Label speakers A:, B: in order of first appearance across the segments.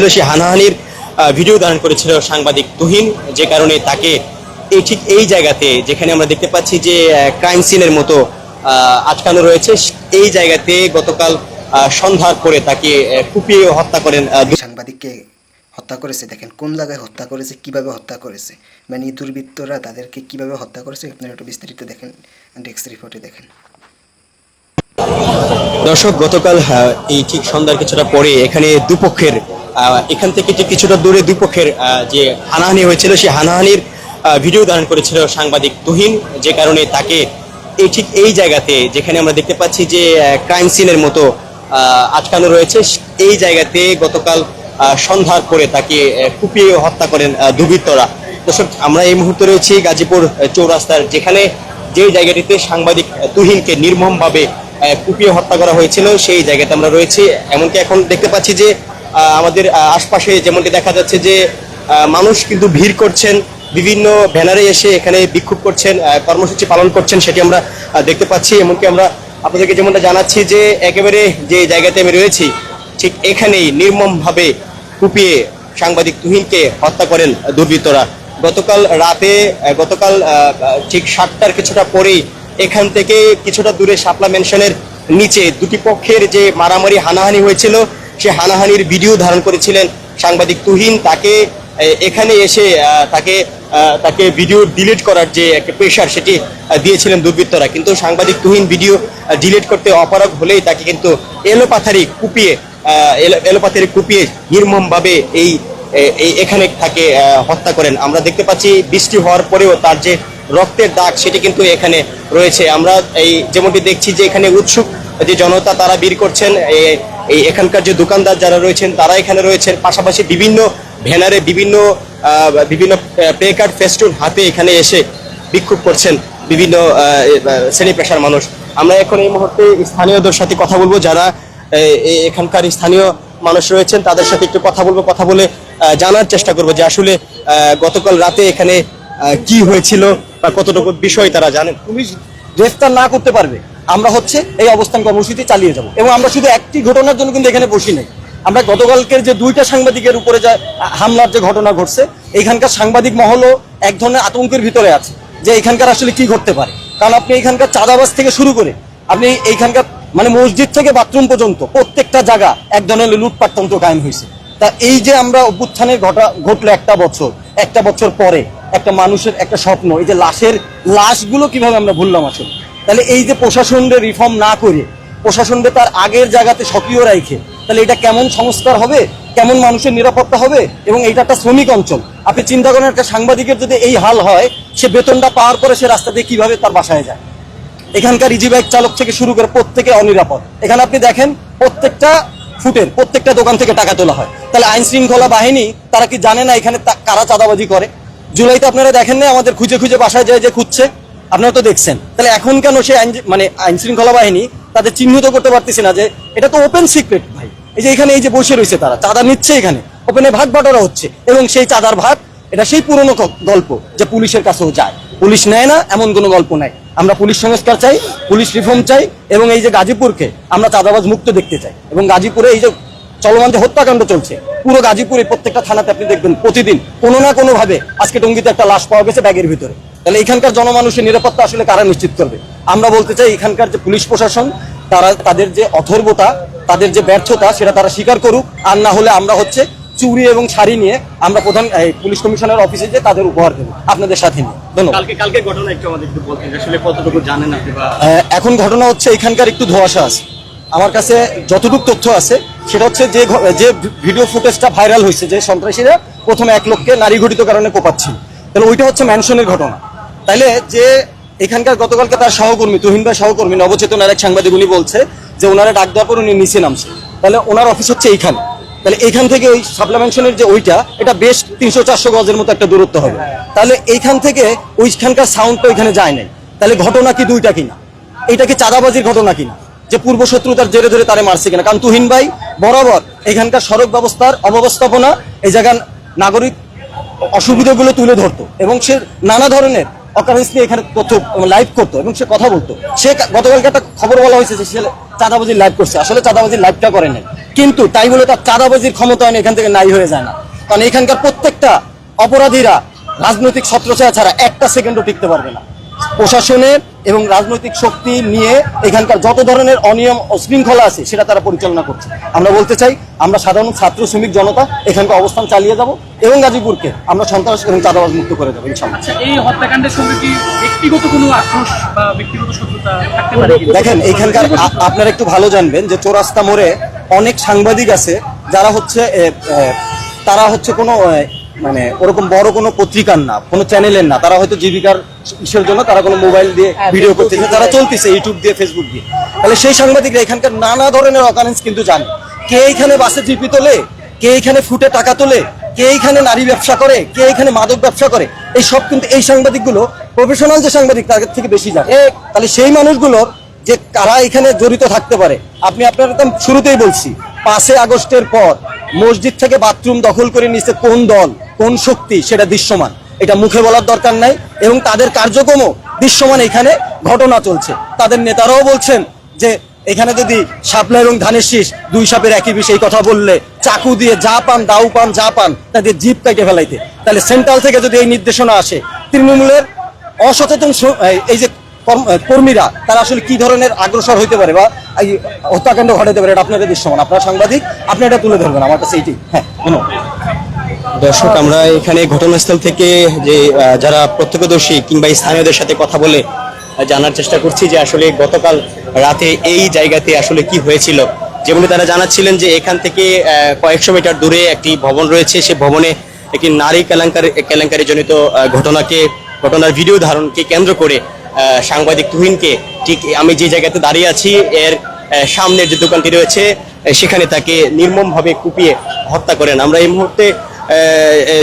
A: হয়েছিল সেই হানাহানির ভিডিও ধারণ করেছিল সাংবাদিক তুহিন যে কারণে তাকে এই ঠিক এই জায়গাতে যেখানে আমরা দেখতে পাচ্ছি যে ক্রাইম সিনের মতো আটকানো রয়েছে এই জায়গাতে গতকাল সন্ধ্যার পরে তাকে কুপিয়ে হত্যা করেন
B: সাংবাদিককে হত্যা করেছে দেখেন কোন জায়গায় হত্যা করেছে কীভাবে হত্যা করেছে মানে দুর্বৃত্তরা তাদেরকে কীভাবে হত্যা করেছে আপনারা একটু বিস্তারিত দেখেন ডেস্ক রিপোর্টে দেখেন।
A: দর্শক গতকাল আহ, এই ঠিক সন্ধ্যার কিছুটা পরে এখানে দুপক্ষের এখান থেকে যে কিছুটা দূরে দুপক্ষের আহ, যে হানাহানি হয়েছিল সেই হানাহানির ভিডিও ধারণ করেছিল সাংবাদিক তুহিন যে কারণে তাকে এই ঠিক এই জায়গাতে যেখানে আমরা দেখতে পাচ্ছি যে ক্রাইম সিনের মতো আটকানো রয়েছে এই জায়গাতে গতকাল সন্ধ্যার পরে তাকে কুপিয়ে হত্যা করেন দুর্বৃত্তরা। দর্শক আমরা এই মুহূর্তে রয়েছি গাজীপুর চৌরাস্তার যেখানে যে জায়গাটিতে সাংবাদিক তুহিনকে নির্মমভাবে কুপিয়ে হত্যা করা হয়েছিল সেই জায়গাতে আমরা রয়েছি। এমনকি এখন দেখতে পাচ্ছি যে আমাদের আশপাশে যেমনটি দেখা যাচ্ছে যে মানুষ কিন্তু ভিড় করছেন, বিভিন্ন ব্যানারে এসে এখানে বিক্ষোভ করছেন কর্মসূচি পালন করছেন, সেটি আমরা দেখতে পাচ্ছি। এমনকি আমরা আপনাদেরকে যেমনটা জানাচ্ছি যে, একেবারে যে জায়গাতে আমি রয়েছি, ঠিক এখানেই নির্মমভাবে কুপিয়ে সাংবাদিক তুহিনকে হত্যা করেন দুর্বৃত্তরা। গতকাল রাতে গতকাল ঠিক সাতটার কিছুটা পরেই এখান থেকে কিছুটা দূরে শাপলা মেনশনের নিচে দুটি পক্ষের যে মারামারি, হানাহানি হয়েছিল সে হানাহানির ভিডিও ধারণ করেছিলেন সাংবাদিক তুহিন। তাকে এখানে এসে তাকে তাকে ভিডিও ডিলিট করার যে একটা প্রেশার সেটি দিয়েছিলেন দুর্বৃত্তরা। কিন্তু সাংবাদিক তুহিন ভিডিও ডিলিট করতে অপারগ হলেই তাকে কিন্তু এলোপাথারি কুপিয়ে এলো- এলোপাথারি কুপিয়ে নির্মমভাবে এই এই এখানে তাকে হত্যা করেন। আমরা দেখতে পাচ্ছি বৃষ্টি হওয়ার পরেও তার যে রক্তের দাগ, সেটি কিন্তু এখানে রয়েছে। আমরা এই যেমনটি দেখছি যে এখানে উৎসুক যে জনতা তারা বীর করছেন এই এখানকার যে দোকানদার যারা রয়েছেন, তারা এখানে রয়েছেন। পাশাপাশি বিভিন্ন ভ্যানারে বিভিন্ন বিভিন্ন প্লে কার্ড ফেস্টুন হাতে এখানে এসে বিক্ষোভ করছেন বিভিন্ন শ্রেণি পেশার মানুষ। আমরা এখন এই মুহূর্তে স্থানীয়দের সাথে কথা বলব, যারা এখানকার স্থানীয় মানুষ রয়েছেন, তাদের সাথে একটু কথা বলব, কথা বলে জানার চেষ্টা করব যে আসলে গতকাল রাতে এখানে কি হয়েছিল বা কতটুকু বিষয় তারা জানেন।
C: পুলিশ গ্রেফতার না করতে পারবে। আমরা হচ্ছে এই অবস্থান কর্মসূচি চালিয়ে যাব। এবং আমরা শুধু একটি ঘটনার জন্য কিন্তু এখানে বসি নাই। আমরা গতকালকের যে দুইটা সাংবাদিকের উপরে যা, হামলার যে ঘটনা ঘটছে, এইখানকার সাংবাদিক মহলও এক ধরনের আতঙ্কের ভিতরে আছে যে এখানকার আসলে কি ঘটতে পারে। কারণ আপনি এখানকার চাঁদাবাস থেকে শুরু করে আপনি এইখানকার মানে মসজিদ থেকে বাথরুম পর্যন্ত প্রত্যেকটা জায়গা এক ধরনের লুটপাট তন্ত্র কায়েম হয়েছে। তা এই যে আমরা অভ্যুত্থানের ঘটা, ঘটলো একটা বছর একটা বছর পরে একটা মানুষের একটা স্বপ্ন, এই যে লাশের লাশগুলো কীভাবে আমরা ভুললাম আসলে? তাহলে এই যে প্রশাসনের রিফর্ম না করে, প্রশাসনকে তার আগের জায়গাতে সক্রিয় রাখে তাহলে এটা কেমন সংস্কার হবে? কেমন মানুষের নিরাপত্তা হবে? এবং এটা একটা শ্রমিক অঞ্চল। আপনি চিন্তা করেন, একটা সাংবাদিকের যদি এই হাল হয়, সে বেতনটা পাওয়ার পরে সে রাস্তা দিয়ে কীভাবে তার বাসায় যায়? এখানকার ইজি বাইক চালক থেকে শুরু করে প্রত্যেকে অনিরাপদ। এখানে আপনি দেখেন, প্রত্যেকটা ফুটের, প্রত্যেকটা দোকান থেকে টাকা তোলা হয়। তাহলে আইন শৃঙ্খলা বাহিনী, তারা কি জানে না এখানে কারা চাঁদাবাজি করে? জুলাইতে আপনারা দেখেন না আমাদের খুঁজে খুঁজে বাসায় যায় যে খুঁজছে। আপনারা তো দেখছেন। তাহলে এখন কেন সে আইন মানে আইন শৃঙ্খলা বাহিনী তাদের চিহ্নিত করতে পারতেছে না যে এটা তো ওপেন সিক্রেট ভাই। এই যে এখানে এই যে বসে রয়েছে তারা, চাঁদা নিচ্ছে এখানে ওপেনে ভাগ বাটোয়ারা হচ্ছে এবং সেই চাঁদার ভাগ, এটা সেই পুরনো গল্প যে পুলিশের কাছেও যায়। পুলিশ নেয় না, এমন কোনো গল্প নাই। আমরা পুলিশ সংস্কার চাই, পুলিশ রিফর্ম চাই এবং এই যে গাজীপুরকে আমরা চাঁদাবাজ মুক্ত দেখতে চাই এবং গাজীপুরে এই যে চলমান যে হত্যাকাণ্ড চলছে, পুরো গাজীপুরে প্রত্যেকটা থানাতে আপনি দেখবেন প্রতিদিন কোনো না কোনো ভাবে আজকে টঙ্গিতে একটা লাশ পাওয়া গেছে ব্যাগের ভিতরে। তাহলে এখানকার জনমানুষের নিরাপত্তা আসলে কারা নিশ্চিত করবে? আমরা বলতে চাই এখানকার যে পুলিশ প্রশাসন তারা তাদের যে অথর্বতা তাদের যে ব্যর্থতা সেটা তারা স্বীকার করুক। আর না হলে আমরা হচ্ছে চুরি এবং শাড়ি নিয়ে আমরা প্রধান পুলিশ কমিশনার অফিসে যে তাদের উপহার দেবো। আপনাদের সাথে নিয়ে। ধন্যবাদ। এখন ঘটনা হচ্ছে এখানকার একটু ধোঁয়াশা আছে। আমার কাছে যতটুকু তথ্য আছে সেটা হচ্ছে যে যে ভিডিও ফুটেজটা ভাইরাল হয়েছে যে সন্ত্রাসীরা প্রথমে এক লোককে নারী ঘটিত কারণে কোপাচ্ছিল। তাহলে ওইটা হচ্ছে ম্যানশনের ঘটনা। তাইলে যে এখানকার গতকালকে তার সহকর্মী, তুহিন ভাই সহকর্মী, নবচেতনার এক সাংবাদিক উনি বলছে যে ওনারা ডাক দেওয়ার পর উনি নিচে নামছে। তাহলে ওনার অফিস হচ্ছে এইখানে। তাহলে এইখান থেকে ওই সাপ্লা ম্যানশনের যে ওইটা, এটা বেশ তিনশো চারশো গজের মতো একটা দূরত্ব হবে। তাহলে এইখান থেকে ওইখানকার সাউন্ডটা ওইখানে যায় নাই। তাহলে ঘটনা কি দুইটা কিনা? এটা কি চাঁদাবাজির ঘটনা কিনা? যে পূর্ব শত্রুতার জেরে ধরে তারে মারছে কিনা? কারণ তুহিন ভাই বরাবর এখানকার সড়ক ব্যবস্থার অব্যবস্থাপনা, এই জায়গার নাগরিক অসুবিধাগুলো তুলে ধরতো। এবং সে নানা ধরনের অকারেন্স এখানে লাইভ করতো এবং সে কথা বলতো। সে গতকালকে একটা খবর বলা হয়েছে যে সে চাঁদাবাজির লাইভ করছে। আসলে চাঁদাবাজির লাইভটা করে নাই। কিন্তু তাই বলে তার চাঁদাবাজির ক্ষমতায়ন এখান থেকে নাই হয়ে যায় না। কারণ এখানকার প্রত্যেকটা অপরাধীরা রাজনৈতিক ছত্রছায়া ছাড়া একটা সেকেন্ডও টিকতে পারবে না। প্রশাসনের এবং রাজনৈতিক শক্তি নিয়ে এখানকার যত ধরনের অনিয়ম ও শৃঙ্খলা আছে সেটা তারা পরিচালনা করছে। আমরা বলতে চাই আমরা সাধারণ ছাত্র শ্রমিক জনতা এখানকার অবস্থান চালিয়ে যাব এবং গাজীপুরকে আমরা সন্ত্রাস এবং চাঁদাবাজ মুক্ত করে দেবো
D: আচ্ছা এই হত্যাকাণ্ডের সঙ্গে কি ব্যক্তিগত কোনো আক্রোশ বা ব্যক্তিগত শত্রুতা থাকতে পারে
C: দেখেন এখানকার আপনারা একটু ভালো জানবেন যে চোরাস্তা মোড়ে অনেক সাংবাদিক আছে যারা হচ্ছে তারা হচ্ছে কোনো মানে ওরকম বড় কোনো পত্রিকার না কোনো চ্যানেলের না। তারা হয়তো জীবিকার ইসের জন্য তারা কোনো মোবাইল দিয়ে ভিডিও করতেছে তারা চলতেছে ইউটিউব দিয়ে ফেসবুক দিয়ে। তাহলে সেই সাংবাদিকরা এখানকার নানা ধরনের অকারেন্স কিন্তু জানে। কে এখানে বাসে জিপি তোলে কে এখানে ফুটে টাকা তোলে কে এখানে নারী ব্যবসা করে কে এখানে মাদক ব্যবসা করে এই সব কিন্তু এই সাংবাদিকগুলো প্রফেশনাল যে সাংবাদিক তাদের থেকে বেশি জানে। তাহলে সেই মানুষগুলোর যে কারা এখানে জড়িত থাকতে পারে আপনি আপনার একদম শুরুতেই বলছি পাঁচে আগস্টের পর মসজিদ থেকে বাথরুম দখল করে নিচ্ছে কোন দল? কোন শক্তি সেটা দৃশ্যমান। এটা মুখে বলার দরকার নাই এবং তাদের কার্যক্রমও দৃশ্যমান এখানে ঘটনা চলছে। তাদের নেতারাও বলছেন যে এখানে যদি শাপলা এবং ধানের শীষ দুই সাপের একই বিষ এই কথা বললে, চাকু দিয়ে যা পান, দাউ পান, যা পান, তাদের জিপ কেটে ফেলাইতে। তাহলে সেন্ট্রাল থেকে যদি এই নির্দেশনা আসে, তৃণমূলের অসচেতন এই- যে কর্ম- কর্মীরা, তারা আসলে কি ধরনের অগ্রসর হইতে পারে বা এই হত্যাকাণ্ড ঘটাতে পারে, এটা আপনাদের দৃশ্যমান। আপনারা সাংবাদিক, আপনি এটা তুলে ধরবেন, আমার কাছে এইটি হ্যাঁ ধন্যবাদ
A: দর্শক, আমরা এখানে ঘটনাস্থল থেকে যে যারা প্রত্যক্ষদর্শী কিংবা স্থানীয়দের সাথে কথা বলে জানার চেষ্টা করছি যে আসলে গতকাল রাতে এই জায়গাতে আসলে কি হয়েছিল। যেমনি তারা জানাচ্ছিলেন যে, এখান থেকে কয়েকশো মিটার দূরে একটি ভবন রয়েছে। সে ভবনে একটি নারী কেলেঙ্কারি কেলেঙ্কারি জনিত ঘটনাকে, ঘটনার ভিডিও ধারণকে কেন্দ্র করে সাংবাদিক তুহিনকে ঠিক আমি যে জায়গাতে দাঁড়িয়ে আছি, এর সামনের যে দোকানটি রয়েছে, সেখানে তাকে নির্মমভাবে কুপিয়ে হত্যা করেন। আমরা এই মুহূর্তে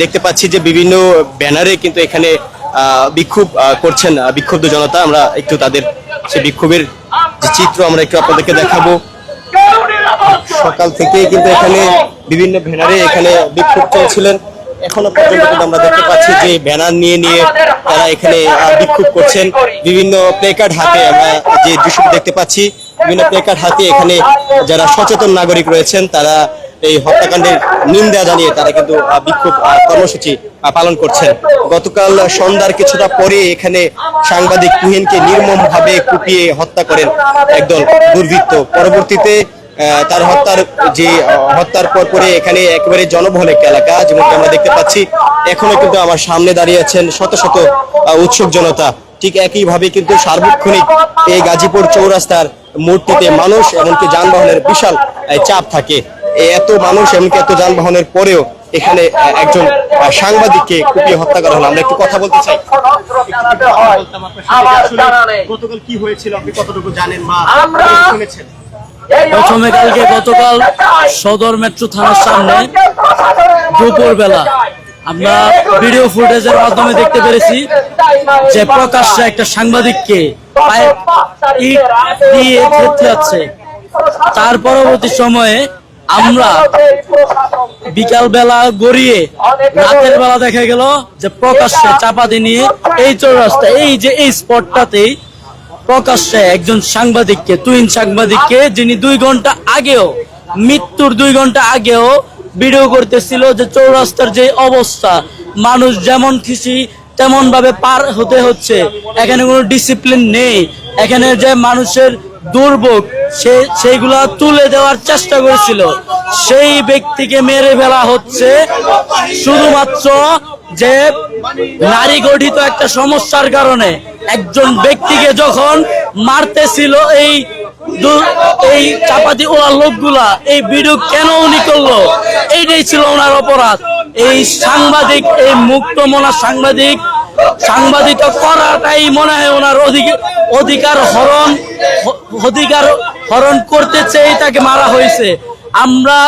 A: দেখতে পাচ্ছি যে বিভিন্ন ব্যানারে কিন্তু এখানে বিক্ষোভ করছেন বিক্ষুব্ধ জনতা। আমরা একটু তাদের সেই বিক্ষোভের যে চিত্র আমরা একটু আপনাদেরকে দেখাবো। সকাল থেকে কিন্তু এখানে বিভিন্ন ব্যানারে এখানে বিক্ষোভ চলছিলেন। এখনও পর্যন্ত কিন্তু আমরা দেখতে পাচ্ছি যে ব্যানার নিয়ে নিয়ে তারা এখানে বিক্ষোভ করছেন। বিভিন্ন প্লেকার্ড হাতে আমরা যে দৃশ্যটি দেখতে পাচ্ছি, বিভিন্ন প্লেকার্ড হাতে এখানে যারা সচেতন নাগরিক রয়েছেন, তারা এই হত্যাকাণ্ডের নিন্দা জানিয়ে তারা কিন্তু বিক্ষোভ কর্মসূচি পালন করছেন। গতকাল সন্ধ্যার কিছুটা পরে এখানে সাংবাদিক নির্মম ভাবে কুপিয়ে হত্যা করেন একদল দুর্বৃত্ত। পরবর্তীতে তার হত্যার যে হত্যার পর পরে এখানে একেবারে জনবহুল একটা এলাকা, যেমনটি আমরা দেখতে পাচ্ছি, এখনও কিন্তু আমার সামনে দাঁড়িয়ে আছেন শত শত উৎসুক জনতা। ঠিক একইভাবে কিন্তু সার্বক্ষণিক এই গাজীপুর চৌরাস্তার মূর্তিতে মানুষ, এমনকি যানবাহনের বিশাল চাপ থাকে। এত মানুষ এমনকি এত যানবাহনের পরেও এখানে আহ, একজন সাংবাদিককে কুপিয়ে হত্যা করা হলো। আমরা একটু কথা বলতে চাই। গতকাল কি হয়েছিল? আপনি কতটুকু জানেন বা শুনেছেন?
E: প্রথমে কালকে গতকাল সদর মেট্রো থানার সামনে দুপুর বেলা আমরা ভিডিও ফুটেজের মাধ্যমে দেখতে পেরেছি যে প্রকাশ্যে একটা সাংবাদিককে দিয়ে যাচ্ছে। তার পরবর্তী সময়ে আমরা বিকাল বেলা গড়িয়ে রাতের বেলা দেখা গেল যে প্রকাশ্যে চাপাতি নিয়ে এই চৌরাস্তা এই যে এই স্পটটাতেই প্রকাশ্যে একজন সাংবাদিককে তুইন সাংবাদিককে যিনি দুই ঘণ্টা আগেও মৃত্যুর দুই ঘণ্টা আগেও ভিডিও করতেছিল যে চৌরাস্তার যে অবস্থা মানুষ যেমন খুশি তেমন ভাবে পার হতে হচ্ছে। এখানে কোনো ডিসিপ্লিন নেই। এখানে যে মানুষের দুর্ভোগ, সে, সেইগুলা তুলে দেওয়ার চেষ্টা করেছিল। সেই ব্যক্তিকে মেরে ফেলা হচ্ছে শুধুমাত্র যে নারী গঠিত একটা সমস্যার কারণে। একজন ব্যক্তিকে যখন মারতেছিল এই এই চাপাতি ওলা লোকগুলা, এই ভিডিও কেন উনি করল? এইটাই ছিল ওনার অপরাধ। এই সাংবাদিক, এই মুক্ত মনা সাংবাদিক সাংবাদিকতা করাটাই মনে হয় ওনার অধিকার হরণ অধিকার হরণ করতে চেয়ে তাকে মারা হয়েছে। আমরা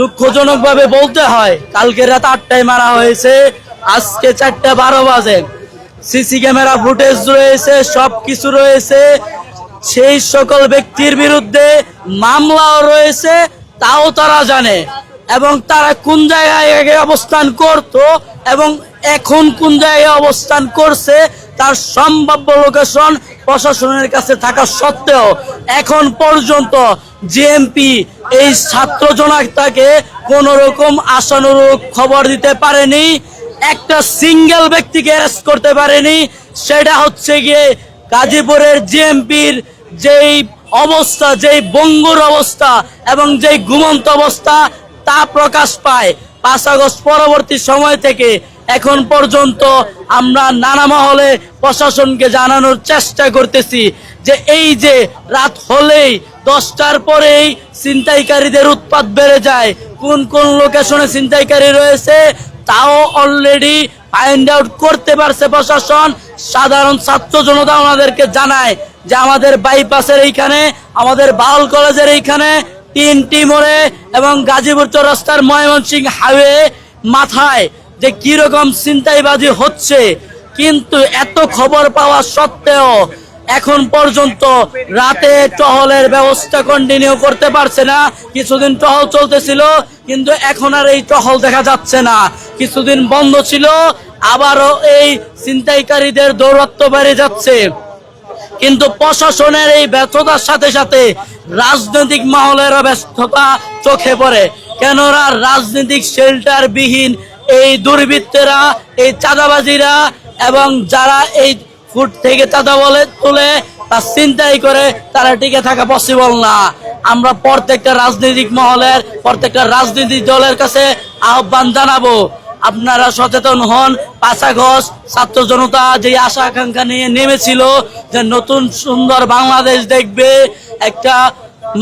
E: দুঃখজনক ভাবে বলতে হয়, কালকে রাত আটটায় মারা হয়েছে, আজকে চারটা বারো বাজে। সিসি ক্যামেরা ফুটেজ রয়েছে সব কিছু রয়েছে। সেই সকল ব্যক্তির বিরুদ্ধে মামলাও রয়েছে, তাও তারা জানে। এবং তারা কোন জায়গায় আগে অবস্থান করত এবং এখন কোন জায়গায় অবস্থান করছে, তার সম্ভাব্য লোকেশন প্রশাসনের কাছে থাকা সত্ত্বেও এখন পর্যন্ত জিএমপি এই ছাত্র জনতাকে কোন রকম আশানুরূপ খবর দিতে পারেনি, একটা সিঙ্গেল ব্যক্তিকে অ্যারেস্ট করতে পারেনি, সেটা হচ্ছে গিয়ে গাজীপুরের জিএমপির যেই অবস্থা, যেই বঙ্গুর অবস্থা এবং যেই ঘুমন্ত অবস্থা তা প্রকাশ পায়। পাঁচ আগস্ট পরবর্তী সময় থেকে এখন পর্যন্ত আমরা নানা মহলে প্রশাসনকে জানানোর চেষ্টা করতেছি যে এই যে রাত হলেই, দশটার পরেই ছিনতাইকারীদের উৎপাত বেড়ে যায়। কোন কোন লোকেশনে ছিনতাইকারী রয়েছে, তাও অলরেডি ফাইন্ড আউট করতে পারছে প্রশাসন। সাধারণ ছাত্র জনতা ওনাদেরকে জানায় যে আমাদের বাইপাসের এইখানে, আমাদের বাউল কলেজের এইখানে তিনটি মোড়ে এবং গাজীপুর চৌরাস্তার ময়মনসিং হাইওয়ে মাথায় যে কীরকম ছিনতাইবাজি হচ্ছে, কিন্তু এত খবর পাওয়া সত্ত্বেও এখন পর্যন্ত রাতে টহলের ব্যবস্থা কন্টিনিউ করতে পারছে না। কিছুদিন টহল চলতেছিল, কিন্তু এখন আর এই টহল দেখা যাচ্ছে না। কিছুদিন বন্ধ ছিল, আবারও এই ছিনতাইকারীদের দৌরত্ব বেড়ে যাচ্ছে। কিন্তু প্রশাসনের এই ব্যর্থতার সাথে সাথে রাজনৈতিক মহলেরও ব্যস্ততা চোখে পড়ে। কেননা রাজনৈতিক শেল্টার বিহীন এই দুর্বৃত্তেরা, এই চাঁদাবাজিরা এবং যারা এই ফুট থেকে চাঁদা বলে তুলে তা চিন্তাই করে তারা টিকে থাকা পসিবল না। আমরা প্রত্যেকটা রাজনৈতিক মহলের, প্রত্যেকটা রাজনৈতিক দলের কাছে আহ্বান জানাব আপনারা সচেতন হন। পাশাঘস ছাত্র জনতা যে আশা আকাঙ্ক্ষা নিয়ে নেমেছিল যে নতুন সুন্দর বাংলাদেশ দেখবে, একটা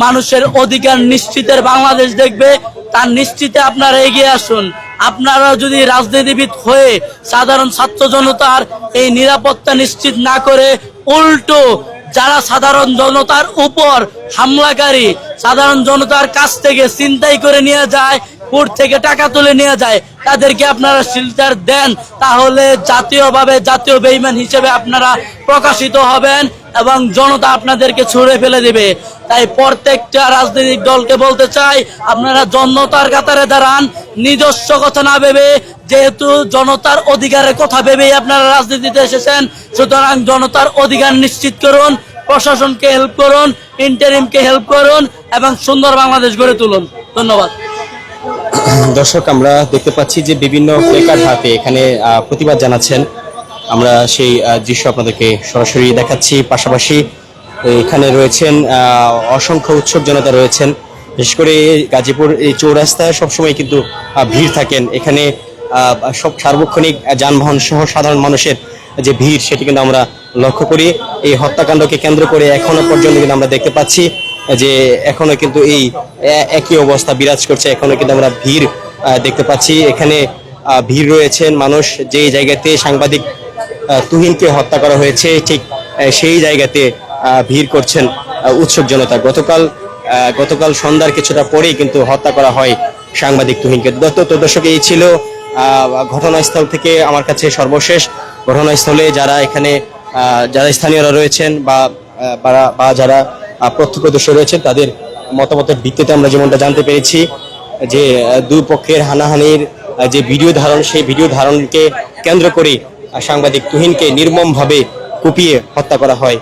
E: মানুষের অধিকার নিশ্চিতের বাংলাদেশ দেখবে, তার নিশ্চিতে আপনারা এগিয়ে আসুন। আপনারা যদি রাজনীতিবিদ হয়ে সাধারণ ছাত্র জনতার এই নিরাপত্তা নিশ্চিত না করে উল্টো যারা সাধারণ জনতার উপর হামলাকারী, সাধারণ জনতার কাছ থেকে চিন্তাই করে নিয়ে যায় কোর্ট থেকে টাকা তুলে নিয়ে যায়, তাদেরকে আপনারা শিল্টার দেন, তাহলে জাতীয়ভাবে জাতীয় বেইমান হিসেবে আপনারা প্রকাশিত হবেন এবং জনতা আপনাদেরকে ছুড়ে ফেলে দিবে। তাই প্রত্যেকটা রাজনৈতিক দলকে বলতে চাই, আপনারা জনতার কাতারে দাঁড়ান, নিজস্ব কথা না ভেবে, যেহেতু জনতার অধিকারের কথা ভেবেই আপনারা রাজনীতিতে এসেছেন, সুতরাং জনতার অধিকার নিশ্চিত করুন, প্রশাসনকে হেল্প করুন ইন্টারিমকে হেল্প করুন, এবং সুন্দর বাংলাদেশ গড়ে তুলুন। ধন্যবাদ।
A: দর্শক, আমরা দেখতে পাচ্ছি যে বিভিন্ন প্লেকার্ড হাতে এখানে প্রতিবাদ জানাচ্ছেন। আমরা সেই দৃশ্য আপনাদেরকে সরাসরি দেখাচ্ছি। পাশাপাশি এখানে রয়েছেন অসংখ্য উৎসব জনতা রয়েছেন। বিশেষ করে গাজীপুর এই চৌরাস্তায় সবসময় কিন্তু ভিড় থাকেন। এখানে সব সার্বক্ষণিক যানবাহন সহ সাধারণ মানুষের যে ভিড়, সেটি কিন্তু আমরা লক্ষ্য করি। এই হত্যাকাণ্ডকে কেন্দ্র করে এখনও পর্যন্ত কিন্তু আমরা দেখতে পাচ্ছি। যে এখনও কিন্তু এই একই অবস্থা বিরাজ করছে এখনও কিন্তু আমরা ভিড় দেখতে পাচ্ছি। এখানে ভিড় রয়েছেন মানুষ যেই জায়গাতে সাংবাদিক তুহিনকে হত্যা করা হয়েছে ঠিক সেই জায়গাতে ভিড় করছেন আহ, উৎসুক জনতা। গতকাল গতকাল সন্ধ্যার কিছুটা পরেই কিন্তু হত্যা করা হয় সাংবাদিক তুহিনকে। তো দর্শক এই ছিল ঘটনাস্থল থেকে আমার কাছে সর্বশেষ। ঘটনাস্থলে যারা এখানে যারা স্থানীয়রা রয়েছেন বা বা- যারা প্রত্যক্ষদর্শী রয়েছেন, তাদের মতামতের ভিত্তিতে আমরা যেমনটা জানতে পেরেছি যে দুই পক্ষের হানাহানির যে ভিডিও ধারণ, সেই ভিডিও ধারণকে কেন্দ্র করে সাংবাদিক তুহিনকে নির্মমভাবে কুপিয়ে হত্যা করা হয়।